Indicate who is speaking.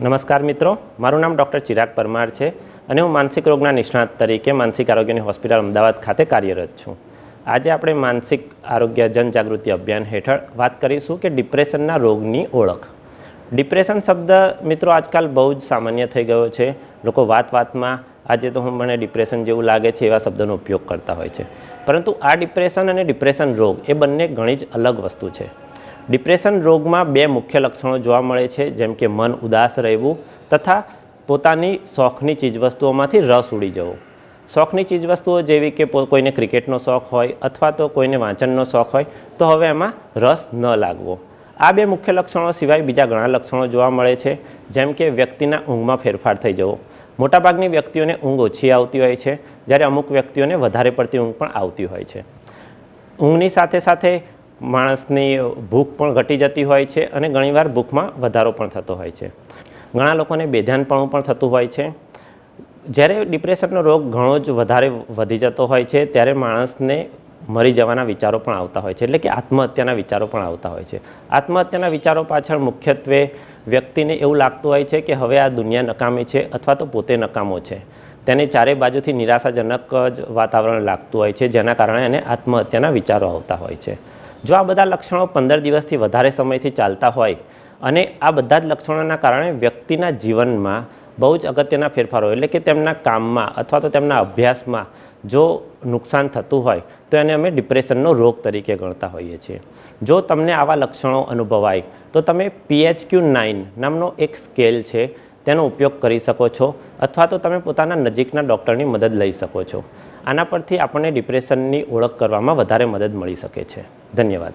Speaker 1: નમસ્કાર મિત્રો, મારું નામ ડૉક્ટર ચિરાગ પરમાર છે અને હું માનસિક રોગના નિષ્ણાત તરીકે માનસિક આરોગ્યની હોસ્પિટલ અમદાવાદ ખાતે કાર્યરત છું. આજે આપણે માનસિક આરોગ્ય જનજાગૃતિ અભિયાન હેઠળ વાત કરીશું કે ડિપ્રેશનના રોગની ઓળખ. ડિપ્રેશન શબ્દ મિત્રો આજકાલ બહુ જ સામાન્ય થઈ ગયો છે. લોકો વાત વાતમાં, આજે તો હું મને ડિપ્રેશન જેવું લાગે છે એવા શબ્દનો ઉપયોગ કરતા હોય છે. પરંતુ આ ડિપ્રેશન અને ડિપ્રેશન રોગ એ બંને ઘણી જ અલગ વસ્તુ છે. ડિપ્રેશન રોગમાં બે મુખ્ય લક્ષણો જોવા મળે છે, જેમ કે મન ઉદાસ રહેવું તથા પોતાની શોખની ચીજવસ્તુઓમાંથી રસ ઉડી જવો. શોખની ચીજવસ્તુઓ જેવી કે કોઈને ક્રિકેટનો શોખ હોય અથવા તો કોઈને વાંચનનો શોખ હોય, તો હવે એમાં રસ ન લાગવો. આ બે મુખ્ય લક્ષણો સિવાય બીજા ઘણા લક્ષણો જોવા મળે છે, જેમ કે વ્યક્તિના ઊંઘમાં ફેરફાર થઈ જવો. મોટાભાગની વ્યક્તિઓને ઊંઘ ઓછી આવતી હોય છે, જ્યારે અમુક વ્યક્તિઓને વધારે પડતી ઊંઘ પણ આવતી હોય છે. ઊંઘની સાથે સાથે માણસની ભૂખ પણ ઘટી જતી હોય છે અને ઘણીવાર ભૂખમાં વધારો પણ થતો હોય છે. ઘણા લોકોને બેધ્યાનપણું પણ થતું હોય છે. જ્યારે ડિપ્રેશનનો રોગ ઘણો જ વધારે વધી જતો હોય છે, ત્યારે માણસને મરી જવાના વિચારો પણ આવતા હોય છે, એટલે કે આત્મહત્યાના વિચારો પણ આવતા હોય છે. આત્મહત્યાના વિચારો પાછળ મુખ્યત્વે વ્યક્તિને એવું લાગતું હોય છે કે હવે આ દુનિયા નકામી છે અથવા તો પોતે નકામો છે. તેને ચારે બાજુથી નિરાશાજનક જ વાતાવરણ લાગતું હોય છે, જેના કારણે એને આત્મહત્યાના વિચારો આવતા હોય છે. જો આ બધા લક્ષણો પંદર દિવસથી વધારે સમયથી ચાલતા હોય અને આ બધા જ લક્ષણોના કારણે વ્યક્તિના જીવનમાં બહુ જ અગત્યના ફેરફારો એટલે કે તેમના કામમાં અથવા તો તેમના અભ્યાસમાં જો નુકસાન થતું હોય, તો એને અમે ડિપ્રેશનનો રોગ તરીકે ગણતા હોઈએ છીએ. જો તમને આવા લક્ષણો અનુભવાય, તો તમે પીએચક્યુ નાઇન નામનો એક સ્કેલ છે, તેનો ઉપયોગ કરી શકો છો અથવા તો તમે પોતાના નજીકના ડૉક્ટરની મદદ લઈ શકો છો. આના પરથી આપણને ડિપ્રેશનની ઓળખ કરવામાં વધારે મદદ મળી શકે છે. ધન્યવાદ.